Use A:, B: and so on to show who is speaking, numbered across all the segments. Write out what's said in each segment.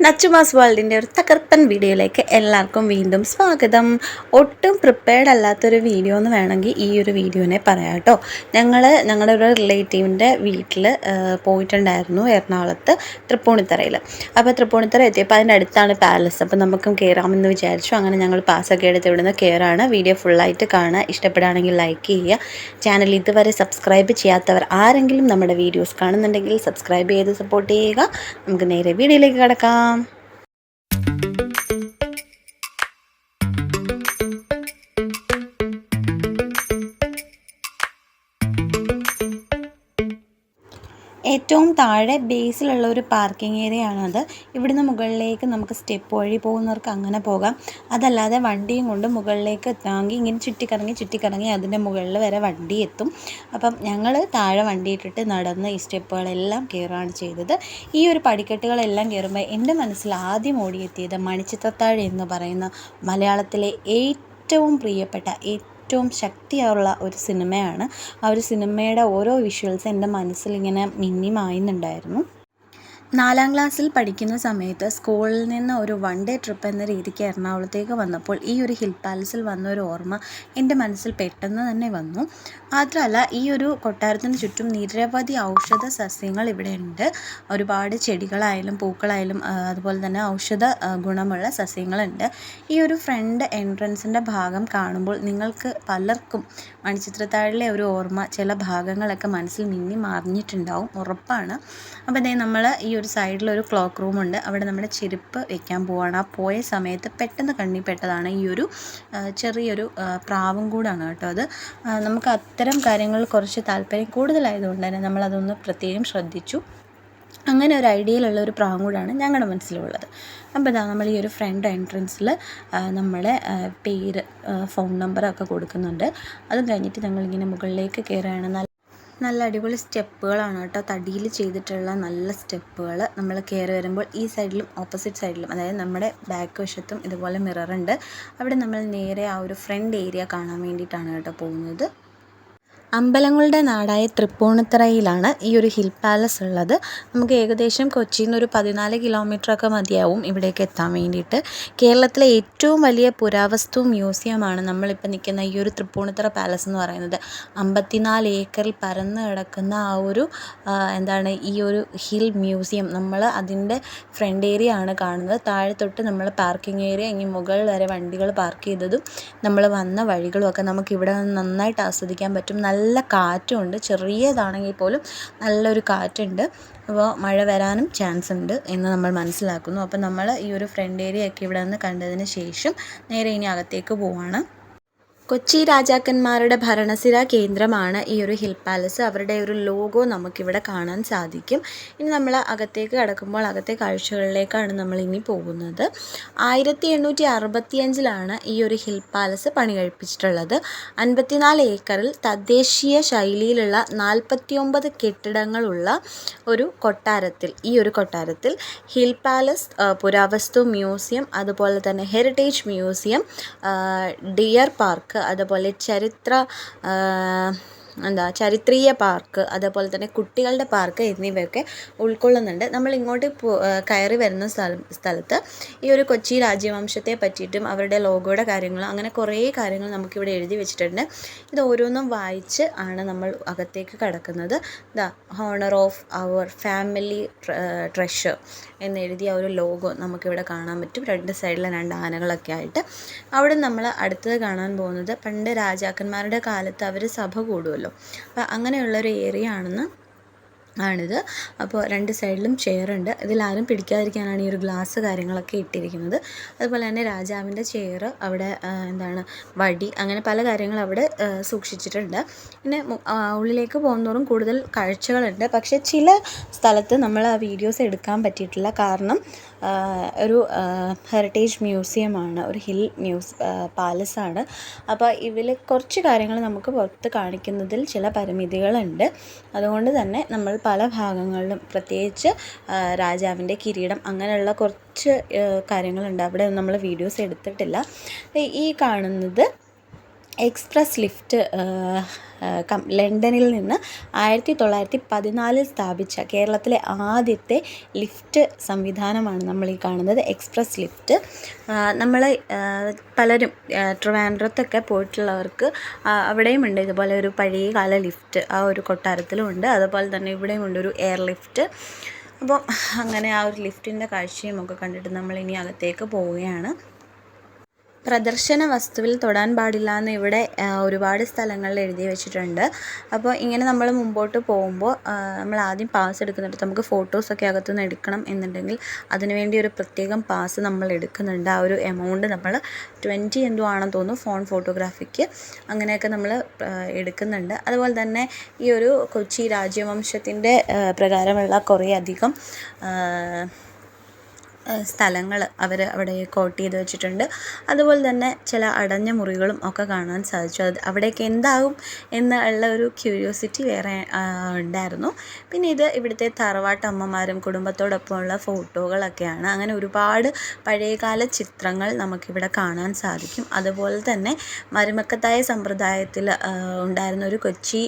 A: నచ్చు mass వాళ్ళ dinner తక్కర വീഡിയോയിലേക്ക് എല്ലാവർക്കും വീണ്ടും സ്വാഗതം. ഒട്ടും പ്രിപ്പയർഡ് അല്ലാത്തൊരു വീഡിയോ എന്ന് വേണമെങ്കിൽ ഈ ഒരു വീഡിയോനെ പറയാം കേട്ടോ. ഞങ്ങൾ ഞങ്ങളുടെ ഒരു റിലേറ്റീവിന്റെ വീട്ടിൽ പോയിട്ടുണ്ടായിരുന്നു എറണാകുളത്ത് തൃപ്പൂണിത്തറയിൽ അപ്പോൾ തൃപ്പൂണിത്തറ എത്തിയപ്പോൾ അതിന്റെ അടുത്താണ് പാലസ് അപ്പോൾ നമുക്കും കയറാമെന്ന് വിചാരിച്ചു. അങ്ങനെ ഞങ്ങൾ പാസ്സൊക്കെ എടുത്ത് ഇവിടുന്ന് കയറാണ് വീഡിയോ ഫുള്ളായിട്ട് കാണുക. ഇഷ്ടപ്പെടുകയാണെങ്കിൽ ലൈക്ക് ചെയ്യുക. ചാനൽ ഇതുവരെ സബ്സ്ക്രൈബ് ചെയ്യാത്തവർ ആരെങ്കിലും നമ്മുടെ വീഡിയോസ് കാണുന്നുണ്ടെങ്കിൽ സബ്സ്ക്രൈബ് ചെയ്ത് സപ്പോർട്ട് ചെയ്യുക. നമുക്ക് നേരെ വീഡിയോയിലേക്ക് കിടക്കാം. ഏറ്റവും താഴെ ബേസിലുള്ള ഒരു പാർക്കിംഗ് ഏരിയ ആണത് ഇവിടുന്ന് മുകളിലേക്ക് നമുക്ക് സ്റ്റെപ്പ് വഴി പോകുന്നവർക്ക് അങ്ങനെ പോകാം. അതല്ലാതെ വണ്ടിയും കൊണ്ട് മുകളിലേക്ക് എത്താമെങ്കിൽ ഇങ്ങനെ ചുറ്റിക്കറങ്ങി ചുറ്റിക്കറങ്ങി അതിന്റെ മുകളിൽ വരെ വണ്ടി എത്തും. അപ്പം ഞങ്ങൾ താഴെ വണ്ടി ഇട്ടിട്ട് നടന്ന് ഈ സ്റ്റെപ്പുകളെല്ലാം കയറുകയാണ് ചെയ്തത്. ഈ ഒരു പടിക്കെട്ടുകളെല്ലാം കയറുമ്പോൾ എന്റെ മനസ്സിൽ ആദ്യം ഓടിയെത്തിയത് മണിച്ചിത്രത്താഴ് എന്ന് പറയുന്ന മലയാളത്തിലെ ഏറ്റവും പ്രിയപ്പെട്ട ഏറ്റവും ശക്തിയുള്ള ഒരു സിനിമയാണ്. ആ ഒരു സിനിമയുടെ ഓരോ വിഷ്വൽസ് എന്റെ മനസ്സിലിങ്ങനെ മിന്നി മായുന്നുണ്ടായിരുന്നു നാലാം ക്ലാസ്സിൽ പഠിക്കുന്ന സമയത്ത് സ്കൂളിൽ നിന്ന് ഒരു വൺ ഡേ ട്രിപ്പ് എന്ന രീതിക്ക് എറണാകുളത്തേക്ക് വന്നപ്പോൾ ഈ ഒരു ഹിൽ പാലസിൽ വന്ന ഒരു ഓർമ്മ എന്റെ മനസ്സിൽ പെട്ടെന്ന് തന്നെ വന്നു. മാത്രമല്ല ഈ ഒരു കൊട്ടാരത്തിന് ചുറ്റും നിരവധി ഔഷധ സസ്യങ്ങൾ ഇവിടെ ഉണ്ട്. ഒരുപാട് ചെടികളായാലും പൂക്കളായാലും അതുപോലെ തന്നെ ഔഷധ ഗുണമുള്ള സസ്യങ്ങളുണ്ട്. ഈ ഒരു ഫ്രണ്ട് എൻട്രൻസിന്റെ ഭാഗം കാണുമ്പോൾ നിങ്ങൾക്ക് പലർക്കും മണിച്ചിത്രത്താഴിലെ ഒരു ഓർമ്മ ചില ഭാഗങ്ങളൊക്കെ മനസ്സിൽ മിന്നി മറിഞ്ഞിട്ടുണ്ടാവും. ഉറപ്പാണ്. അപ്പോൾ അതേ നമ്മൾ ഈ ഒരു സൈഡിൽ ഒരു ക്ലോക്ക് റൂമുണ്ട് അവിടെ നമ്മുടെ ചെരുപ്പ് വെക്കാൻ പോവാണ്. ആ പോയ സമയത്ത് പെട്ടെന്ന് കണ്ണി പെട്ടതാണ് ഈ ഒരു ചെറിയൊരു പ്രാവും കൂടാണ് കേട്ടോ അത്. നമുക്ക് അത്തരം കാര്യങ്ങൾ കുറച്ച് താല്പര്യം കൂടുതലായതുകൊണ്ട് തന്നെ നമ്മളതൊന്ന് പ്രത്യേകം ശ്രദ്ധിച്ചു. അങ്ങനെ ഒരു ഐഡിയയിലുള്ള ഒരു പ്രാവും കൂടാണ് ഞങ്ങളുടെ മനസ്സിലുള്ളത്. അപ്പോൾ ഇതാ നമ്മൾ ഈ ഒരു ഫ്രണ്ട് എൻട്രൻസിൽ നമ്മളെ പേര് ഫോൺ നമ്പറൊക്കെ കൊടുക്കുന്നുണ്ട്. അത് കഴിഞ്ഞിട്ട് ഞങ്ങളിങ്ങനെ മുകളിലേക്ക് കയറുകയാണ് നല്ല അടിപൊളി സ്റ്റെപ്പുകളാണ് കേട്ടോ. തടിയിൽ ചെയ്തിട്ടുള്ള നല്ല സ്റ്റെപ്പുകൾ നമ്മൾ കയറി വരുമ്പോൾ ഈ സൈഡിലും ഓപ്പോസിറ്റ് സൈഡിലും അതായത് നമ്മുടെ ബാക്ക് വശത്തും ഇതുപോലെ മിററുണ്ട്. അവിടെ നമ്മൾ നേരെ ആ ഒരു ഫ്രണ്ട് ഏരിയ കാണാൻ വേണ്ടിയിട്ടാണ് കേട്ടോ പോകുന്നത്. അമ്പലങ്ങളുടെ നാടായ തൃപ്പൂണിത്തറയിലാണ് ഈ ഒരു ഹിൽ പാലസ് ഉള്ളത്. നമുക്ക് ഏകദേശം കൊച്ചിയിൽ നിന്ന് ഒരു പതിനാല് കിലോമീറ്ററൊക്കെ മതിയാവും ഇവിടേക്ക് എത്താൻ വേണ്ടിയിട്ട്. കേരളത്തിലെ ഏറ്റവും വലിയ പുരാവസ്തു മ്യൂസിയമാണ് നമ്മളിപ്പോൾ നിൽക്കുന്ന ഈ ഒരു തൃപ്പൂണിത്തറ പാലസ് എന്ന് പറയുന്നത്. അമ്പത്തിനാല് ഏക്കറിൽ പരന്ന് കിടക്കുന്ന ആ ഒരു എന്താണ് ഈ ഒരു ഹിൽ മ്യൂസിയം നമ്മൾ അതിന്റെ ഫ്രണ്ട് ഏരിയ ആണ് കാണുന്നത്. താഴെ തൊട്ട് നമ്മൾ പാർക്കിംഗ് ഏരിയ ഇനി മുകളിൽ വരെ വണ്ടികൾ പാർക്ക് ചെയ്തതും നമ്മൾ വന്ന വഴികളും ഒക്കെ നമുക്ക് ഇവിടെ നിന്ന് നന്നായിട്ട് ആസ്വദിക്കാൻ പറ്റും. നല്ല കാറ്റുമുണ്ട് ചെറിയതാണെങ്കിൽ പോലും നല്ലൊരു കാറ്റുണ്ട്. അപ്പോൾ മഴ വരാനും ചാൻസ് ഉണ്ട് എന്ന് നമ്മൾ മനസ്സിലാക്കുന്നു. അപ്പോൾ നമ്മൾ ഈ ഒരു ഫ്രണ്ട് ഏരിയ ഒക്കെ ഇവിടെ നിന്ന് കണ്ടതിന് ശേഷം നേരെ ഇനി അകത്തേക്ക് പോവാണ്. കൊച്ചി രാജാക്കന്മാരുടെ ഭരണസിര കേന്ദ്രമാണ് ഈ ഒരു ഹിൽ പാലസ്. അവരുടെ ഒരു ലോഗോ നമുക്കിവിടെ കാണാൻ സാധിക്കും. ഇനി നമ്മൾ അകത്തേക്ക് കടക്കുമ്പോൾ അകത്തെ കാഴ്ചകളിലേക്കാണ് നമ്മൾ ഇനി പോകുന്നത്. ആയിരത്തി എണ്ണൂറ്റി അറുപത്തിയഞ്ചിലാണ് ഈ ഒരു ഹിൽ പാലസ് പണി കഴിപ്പിച്ചിട്ടുള്ളത് അൻപത്തിനാല് ഏക്കറിൽ തദ്ദേശീയ ശൈലിയിലുള്ള നാൽപ്പത്തിയൊമ്പത് കെട്ടിടങ്ങളുള്ള ഒരു കൊട്ടാരത്തിൽ ഈ ഒരു കൊട്ടാരത്തിൽ ഹിൽ പാലസ് പുരാവസ്തു മ്യൂസിയം അതുപോലെ തന്നെ ഹെറിറ്റേജ് മ്യൂസിയം ഡിയർ പാർക്ക് അതുപോലെ ചരിത്ര എന്താ ചരിത്രീയ പാർക്ക് അതേപോലെ തന്നെ കുട്ടികളുടെ പാർക്ക് എന്നിവയൊക്കെ ഉൾക്കൊള്ളുന്നുണ്ട്. നമ്മൾ ഇങ്ങോട്ട് കയറി വരുന്ന സ്ഥലം സ്ഥലത്ത് ഈ ഒരു കൊച്ചി രാജവംശത്തെ പറ്റിയിട്ടും അവരുടെ ലോഗോയുടെ കാര്യങ്ങളും അങ്ങനെ കുറേ കാര്യങ്ങൾ നമുക്കിവിടെ എഴുതി വെച്ചിട്ടുണ്ട്. ഇത് ഓരോന്നും വായിച്ച് ആണ് നമ്മൾ അകത്തേക്ക് കടക്കുന്നത്. The honour of our family treasure എന്നെഴുതിയ ഒരു ലോഗോ നമുക്കിവിടെ കാണാൻ പറ്റും. രണ്ട് സൈഡിലെ രണ്ട് ആനകളൊക്കെ ആയിട്ട്. അവിടെ നമ്മൾ അടുത്തത് കാണാൻ പോകുന്നത് പണ്ട് രാജാക്കന്മാരുടെ കാലത്ത് അവർ സഭ കൂടുമല്ലോ അപ്പോൾ അങ്ങനെയുള്ളൊരു ഏരിയ ആണെന്ന് ആണിത്. അപ്പോൾ രണ്ട് സൈഡിലും ചെയറുണ്ട് ഇതിലാരും പിടിക്കാതിരിക്കാനാണ് ഈ ഒരു ഗ്ലാസ് കാര്യങ്ങളൊക്കെ ഇട്ടിരിക്കുന്നത്. അതുപോലെ തന്നെ രാജാവിന്റെ ചെയർ അവിടെ എന്താണ് വടി അങ്ങനെ പല കാര്യങ്ങൾ അവിടെ സൂക്ഷിച്ചിട്ടുണ്ട്. പിന്നെ ഉള്ളിലേക്ക് പോകുന്നതോറും കൂടുതൽ കാഴ്ചകളുണ്ട്. പക്ഷേ ചില സ്ഥലത്ത് നമ്മൾ ആ വീഡിയോസ് എടുക്കാൻ പറ്റിയിട്ടില്ല. കാരണം ഒരു ഹെറിറ്റേജ് മ്യൂസിയമാണ് ഒരു ഹിൽ മ്യൂസ് പാലസാണ് അപ്പോൾ ഇതിൽ കുറച്ച് കാര്യങ്ങൾ നമുക്ക് പുറത്ത് കാണിക്കുന്നതിൽ ചില പരിമിതികളുണ്ട്. അതുകൊണ്ട് തന്നെ നമ്മൾ പല ഭാഗങ്ങളിലും പ്രത്യേകിച്ച് രാജാവിന്റെ കിരീടം അങ്ങനെയുള്ള കുറച്ച് കാര്യങ്ങളുണ്ട്. അവിടെ നമ്മൾ വീഡിയോസ് എടുത്തിട്ടില്ല. ഈ കാണുന്നത് എക്സ്പ്രസ് ലിഫ്റ്റ് കം ലണ്ടനിൽ നിന്ന് ആയിരത്തി തൊള്ളായിരത്തി പതിനാലിൽ സ്ഥാപിച്ച കേരളത്തിലെ ആദ്യത്തെ ലിഫ്റ്റ് സംവിധാനമാണ് നമ്മൾ ഈ കാണുന്നത് എക്സ്പ്രസ് ലിഫ്റ്റ്. നമ്മൾ പലരും ട്രിവാൻഡ്രത്തൊക്കെ പോയിട്ടുള്ളവർക്ക് അവിടെയും ഉണ്ട് ഇതുപോലെ ഒരു പഴയ കാല ലിഫ്റ്റ് ആ ഒരു കൊട്ടാരത്തിലുമുണ്ട് അതുപോലെ തന്നെ ഇവിടെയും ഉണ്ട് ഒരു എയർ ലിഫ്റ്റ്. അപ്പം അങ്ങനെ ആ ഒരു ലിഫ്റ്റിന്റെ കാഴ്ചയും ഒക്കെ കണ്ടിട്ട് നമ്മൾ ഇനി അകത്തേക്ക് പോവുകയാണ്. പ്രദർശന വസ്തുവിൽ തൊടാൻ പാടില്ല എന്ന് ഇവിടെ ഒരുപാട് സ്ഥലങ്ങളിൽ എഴുതി വെച്ചിട്ടുണ്ട്. അപ്പോൾ ഇങ്ങനെ നമ്മൾ മുമ്പോട്ട് പോകുമ്പോൾ നമ്മൾ ആദ്യം പാസ് എടുക്കുന്നിടത്ത് നമുക്ക് ഫോട്ടോസൊക്കെ അകത്തുനിന്ന് എടുക്കണം എന്നുണ്ടെങ്കിൽ അതിനുവേണ്ടി ഒരു പ്രത്യേകം പാസ് നമ്മൾ എടുക്കുന്നുണ്ട്. ആ ഒരു എമൗണ്ട് നമ്മൾ ട്വന്റി എന്തോ ആണെന്ന് തോന്നുന്നു ഫോൺ ഫോട്ടോഗ്രാഫിക്ക് അങ്ങനെയൊക്കെ നമ്മൾ എടുക്കുന്നുണ്ട്. അതുപോലെ തന്നെ ഈ ഒരു കൊച്ചി രാജവംശത്തിന്റെ പ്രകാരമുള്ള കുറേ അധികം സ്ഥലങ്ങൾ അവർ അവിടെ കോട്ട് ചെയ്ത് വെച്ചിട്ടുണ്ട്. അതുപോലെ തന്നെ ചില അടഞ്ഞ മുറികളും ഒക്കെ കാണാൻ സാധിച്ചു. അത് അവിടേക്ക് എന്താകും എന്ന് ഉള്ള ഒരു ക്യൂരിയോസിറ്റി വേറെ ഉണ്ടായിരുന്നു. പിന്നെ ഇത് ഇവിടുത്തെ തറവാട്ടമ്മമാരും കുടുംബത്തോടൊപ്പമുള്ള ഫോട്ടോകളൊക്കെയാണ്. അങ്ങനെ ഒരുപാട് പഴയകാല ചിത്രങ്ങൾ നമുക്കിവിടെ കാണാൻ സാധിക്കും. അതുപോലെ തന്നെ മരുമക്കത്തായ സമ്പ്രദായത്തിൽ ഉണ്ടായിരുന്ന ഒരു കൊച്ചി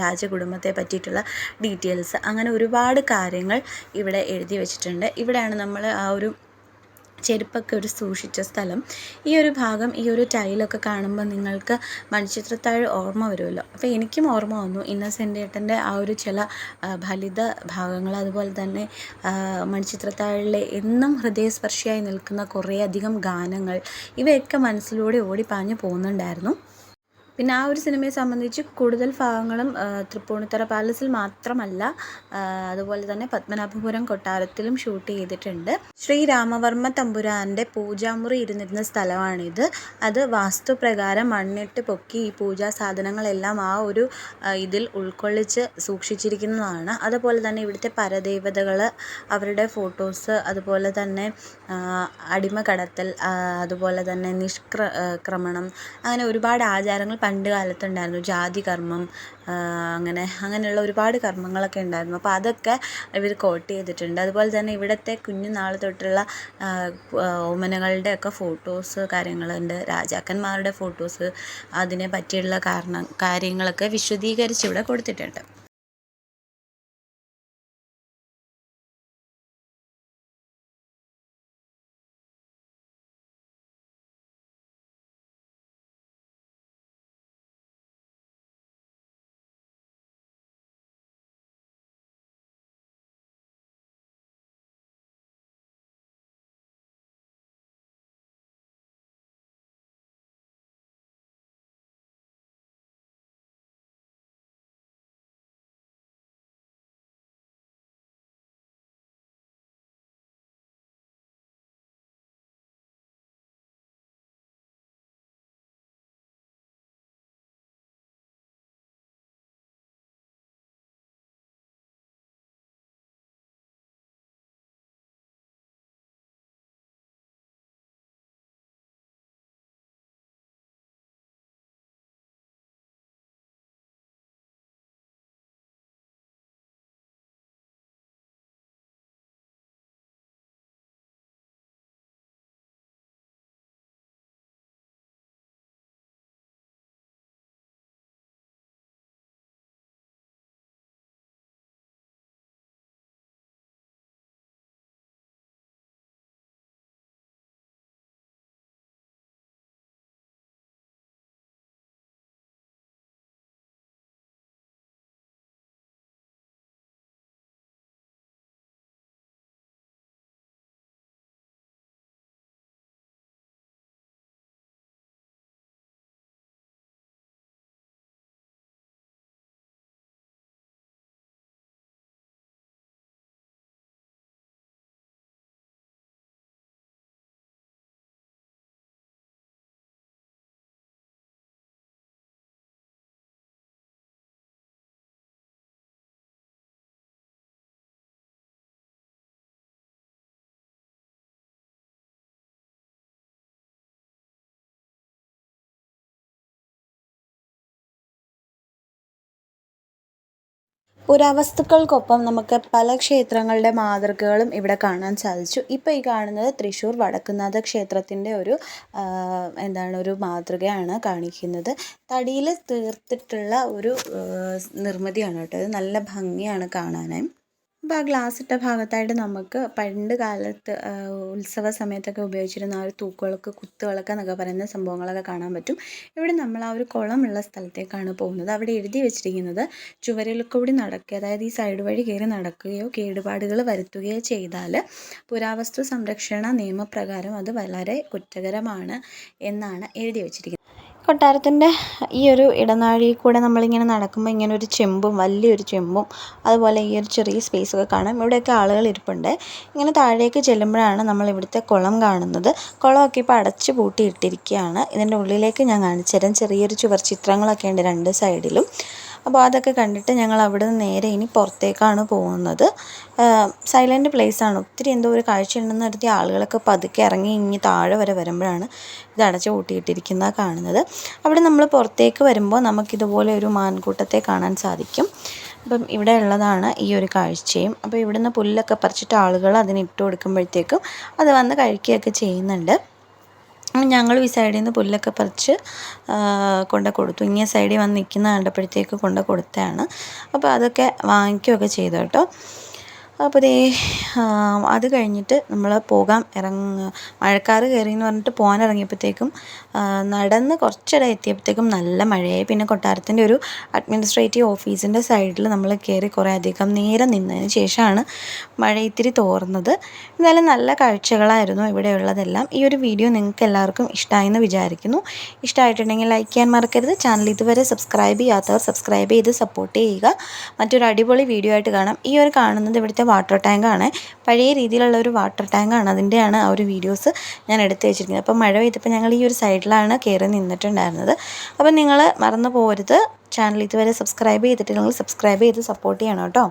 A: രാജകുടുംബത്തെ പറ്റിയിട്ടുള്ള ഡീറ്റെയിൽസ് അങ്ങനെ ഒരുപാട് കാര്യങ്ങൾ ഇവിടെ എഴുതി വെച്ചിട്ടുണ്ട്. ഇവിടെയാണ് നമ്മൾ ഒരു ചെരുപ്പൊക്കെ ഒരു സൂക്ഷിച്ച സ്ഥലം. ഈ ഒരു ഭാഗം ഈ ഒരു ടൈലൊക്കെ കാണുമ്പോൾ നിങ്ങൾക്ക് മണിച്ചിത്രത്താഴ് ഓർമ്മ വരുമല്ലോ. അപ്പോൾ എനിക്കും ഓർമ്മ വന്നു. ഇന്നസെന്റ് ഏട്ടന്റെ ആ ഒരു ചില ഫലിത ഭാഗങ്ങൾ അതുപോലെ തന്നെ മണിച്ചിത്രത്താഴിലെ എന്നും ഹൃദയസ്പർശിയായി നിൽക്കുന്ന കുറേയധികം ഗാനങ്ങൾ ഇവയൊക്കെ മനസ്സിലൂടെ ഓടിപ്പാഞ്ഞ് പോകുന്നുണ്ടായിരുന്നു പിന്നെ ആ ഒരു സിനിമയെ സംബന്ധിച്ച് കൂടുതൽ ഭാഗങ്ങളും തൃപ്പൂണിത്തുറ പാലസിൽ മാത്രമല്ല അതുപോലെ തന്നെ പത്മനാഭപുരം കൊട്ടാരത്തിലും ഷൂട്ട് ചെയ്തിട്ടുണ്ട്. ശ്രീരാമവർമ്മ തമ്പുരാന്റെ പൂജാമുറി ഇരുന്നിരുന്ന സ്ഥലമാണിത്. അത് വാസ്തുപ്രകാരം മണ്ണിട്ട് പൊക്കി ഈ പൂജാ സാധനങ്ങളെല്ലാം ആ ഒരു ഇതിൽ ഉൾക്കൊള്ളിച്ച് സൂക്ഷിച്ചിരിക്കുന്നതാണ്. അതുപോലെ തന്നെ ഇവിടുത്തെ പരദേവതകൾ അവരുടെ ഫോട്ടോസ് അതുപോലെ തന്നെ അടിമ കടത്തൽ അതുപോലെ തന്നെ നിഷ്ക്ര ക്രമണം അങ്ങനെ ഒരുപാട് ആചാരങ്ങൾ പണ്ട് കാലത്തുണ്ടായിരുന്നു. ജാതി കർമ്മം അങ്ങനെ അങ്ങനെയുള്ള ഒരുപാട് കർമ്മങ്ങളൊക്കെ ഉണ്ടായിരുന്നു. അപ്പോൾ അതൊക്കെ ഇവർ കോട്ട് ചെയ്തിട്ടുണ്ട്. അതുപോലെ തന്നെ ഇവിടുത്തെ കുഞ്ഞുനാൾ തൊട്ടുള്ള ഓമനകളുടെ ഒക്കെ ഫോട്ടോസ് കാര്യങ്ങളുണ്ട്. രാജാക്കന്മാരുടെ ഫോട്ടോസ് അതിനെ പറ്റിയുള്ള കാരണം കാര്യങ്ങളൊക്കെ വിശദീകരിച്ച് ഇവിടെ കൊടുത്തിട്ടുണ്ട്. പുരാവസ്തുക്കൾക്കൊപ്പം നമുക്ക് പല ക്ഷേത്രങ്ങളുടെ മാതൃകകളും ഇവിടെ കാണാൻ സാധിച്ചു. ഇപ്പോൾ ഈ കാണുന്നത് തൃശ്ശൂർ വടക്കുന്നാഥ ക്ഷേത്രത്തിന്റെ ഒരു എന്താണ് ഒരു മാതൃകയാണ് കാണിക്കുന്നത്. തടിയിൽ തീർത്തിട്ടുള്ള ഒരു നിർമ്മിതിയാണ് കേട്ടോ. ഇത് നല്ല ഭംഗിയാണ് കാണാനായി. അപ്പോൾ ആ ഗ്ലാസ് ഇട്ട ഭാഗത്തായിട്ട് നമുക്ക് പണ്ട് കാലത്ത് ഉത്സവ സമയത്തൊക്കെ ഉപയോഗിച്ചിരുന്ന ആ ഒരു തൂക്കുവിളക്ക് കുത്തുവിളക്ക് എന്നൊക്കെ പറയുന്ന സംഭവങ്ങളൊക്കെ കാണാൻ പറ്റും. ഇവിടെ നമ്മൾ ആ ഒരു കുളമുള്ള സ്ഥലത്തേക്കാണ് പോകുന്നത്. അവിടെ എഴുതി വെച്ചിരിക്കുന്നത് ചുവരിൽ നടക്കുക അതായത് ഈ സൈഡ് വഴി കയറി നടക്കുകയോ കേടുപാടുകൾ വരുത്തുകയോ ചെയ്താൽ പുരാവസ്തു സംരക്ഷണ നിയമപ്രകാരം അത് വളരെ കുറ്റകരമാണ് എന്നാണ് എഴുതി വെച്ചിരിക്കുന്നത്. കൊട്ടാരത്തിന്റെ ഈ ഒരു ഇടനാഴിയിൽ കൂടെ നമ്മളിങ്ങനെ നടക്കുമ്പോൾ ഇങ്ങനെ ഒരു ചെമ്പും വലിയൊരു ചെമ്പും അതുപോലെ ഈ ഒരു ചെറിയ സ്പേസൊക്കെ കാണാം. ഇവിടെയൊക്കെ ആളുകൾ ഇരിപ്പുണ്ട്. ഇങ്ങനെ താഴേക്ക് ചെല്ലുമ്പോഴാണ് നമ്മൾ ഇവിടുത്തെ കുളം കാണുന്നത്. കുളമൊക്കെ ഇപ്പോൾ അടച്ചു പൂട്ടിയിട്ടിരിക്കുകയാണ്. ഇതിന്റെ ഉള്ളിലേക്ക് ഞാൻ കാണിച്ചു തരാം. ചെറിയൊരു ചുവർ ചിത്രങ്ങളൊക്കെ ഉണ്ട് രണ്ട് സൈഡിലും അപ്പോൾ അതൊക്കെ കണ്ടിട്ട് ഞങ്ങൾ അവിടെ നിന്ന് നേരെ ഇനി പുറത്തേക്കാണ് പോകുന്നത്. സൈലന്റ് പ്ലേസാണ് ഒത്തിരി എന്തോ ഒരു കാഴ്ചയുണ്ടെന്ന് നടത്തിയ ആളുകളൊക്കെ പതുക്കെ ഇറങ്ങി ഇനി താഴെ വരെ വരുമ്പോഴാണ് ഇത് അടച്ചു കൂട്ടിയിട്ടിരിക്കുന്ന കാണുന്നത്. അവിടെ നമ്മൾ പുറത്തേക്ക് വരുമ്പോൾ നമുക്കിതുപോലെ ഒരു മാൻകൂട്ടത്തെ കാണാൻ സാധിക്കും. അപ്പം ഇവിടെ ഉള്ളതാണ് ഈ ഒരു കാഴ്ചയും. അപ്പോൾ ഇവിടുന്ന് പുല്ലൊക്കെ പറിച്ചിട്ട് ആളുകൾ അതിന് ഇട്ട് കൊടുക്കുമ്പോഴത്തേക്കും അത് വന്ന് കഴിക്കുകയൊക്കെ ചെയ്യുന്നുണ്ട്. ഞങ്ങൾ ഈ സൈഡിൽ നിന്ന് പുല്ലൊക്കെ പറിച്ച് കൊണ്ട് കൊടുത്തു. ഇങ്ങനെ സൈഡിൽ വന്ന് നിൽക്കുന്ന കണ്ടപ്പോഴത്തേക്ക് കൊണ്ട് കൊടുത്തതാണ്. അപ്പോൾ അതൊക്കെ വാങ്ങിക്കുകയൊക്കെ ചെയ്തു കേട്ടോ. അപ്പോൾ ദേ അത് കഴിഞ്ഞിട്ട് നമ്മൾ പോകാൻ ഇറങ്ങ മഴക്കാറ് കയറി എന്ന് പറഞ്ഞിട്ട് പോകാൻ ഇറങ്ങിയപ്പോഴത്തേക്കും നടന്ന് കുറച്ചിടെ എത്തിയപ്പോഴത്തേക്കും നല്ല മഴയായി. പിന്നെ കൊട്ടാരത്തിന്റെ ഒരു അഡ്മിനിസ്ട്രേറ്റീവ് ഓഫീസിന്റെ സൈഡിൽ നമ്മൾ കയറി കുറേ അധികം നേരം നിന്നതിന് ശേഷമാണ് മഴ ഇത്തിരി തോർന്നത്. എന്നാലും നല്ല കാഴ്ചകളായിരുന്നു ഇവിടെയുള്ളതെല്ലാം. ഈ ഒരു വീഡിയോ നിങ്ങൾക്ക് എല്ലാവർക്കും ഇഷ്ടമായെന്ന് വിചാരിക്കുന്നു. ഇഷ്ടമായിട്ടുണ്ടെങ്കിൽ ലൈക്ക് ചെയ്യാൻ മറക്കരുത്. ചാനൽ ഇതുവരെ സബ്സ്ക്രൈബ് ചെയ്യാത്തവർ സബ്സ്ക്രൈബ് ചെയ്ത് സപ്പോർട്ട് ചെയ്യുക. മറ്റൊരു അടിപൊളി വീഡിയോ ആയിട്ട് കാണാം. ഈ ഒരു കാണുന്നത് ഇവിടുത്തെ വാട്ടർ ടാങ്കാണ്. പഴയ രീതിയിലുള്ള ഒരു വാട്ടർ ടാങ്കാണ് അതിന്റെയാണ് ആ ഒരു വീഡിയോസ് ഞാൻ എടുത്ത് വെച്ചിരിക്കുന്നത്. അപ്പോൾ മഴ പെയ്തപ്പോൾ ഞങ്ങൾ ഈ ഒരു സൈഡിലാണ് കയറി നിന്നിട്ടുണ്ടായിരുന്നത്. അപ്പോൾ നിങ്ങൾ മറന്നു പോകരുത്. ചാനൽ ഇതുവരെ സബ്സ്ക്രൈബ് ചെയ്തിട്ടില്ലെങ്കിൽ സബ്സ്ക്രൈബ് ചെയ്ത് സപ്പോർട്ട് ചെയ്യണം കേട്ടോ.